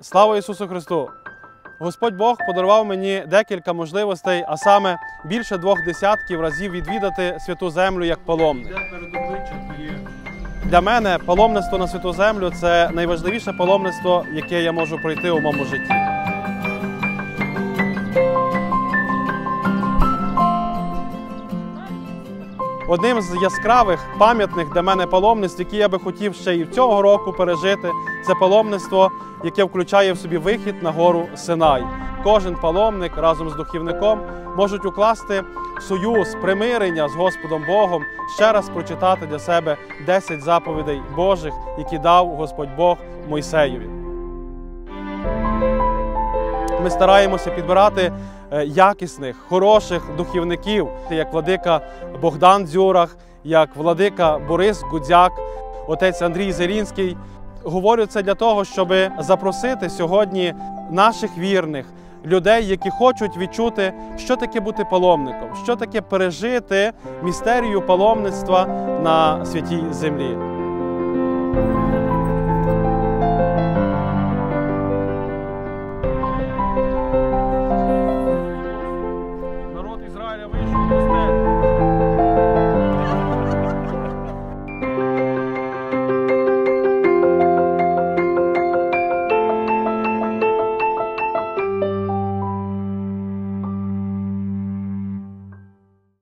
Слава Ісусу Христу! Господь Бог подарував мені декілька можливостей, а саме більше двох десятків разів відвідати святу землю як паломник. Для мене паломництво на святу землю це найважливіше паломництво, яке я можу пройти у моєму житті. Одним з яскравих пам'ятних для мене паломництв, які я би хотів ще і цього року пережити, це паломництво, яке включає в собі вихід на гору Синай. Кожен паломник разом з духівником можуть укласти союз, примирення з Господом Богом, ще раз прочитати для себе 10 заповідей Божих, які дав Господь Бог Мойсеєві. Ми стараємося підбирати е, якісних, хороших духівників, як владика Богдан Дзюрах, як владика Борис Гудзяк, отець Андрій Зелінський. Говорю це для того, щоб запросити сьогодні наших вірних людей, які хочуть відчути, що таке бути паломником, що таке пережити містерію паломництва на святій землі.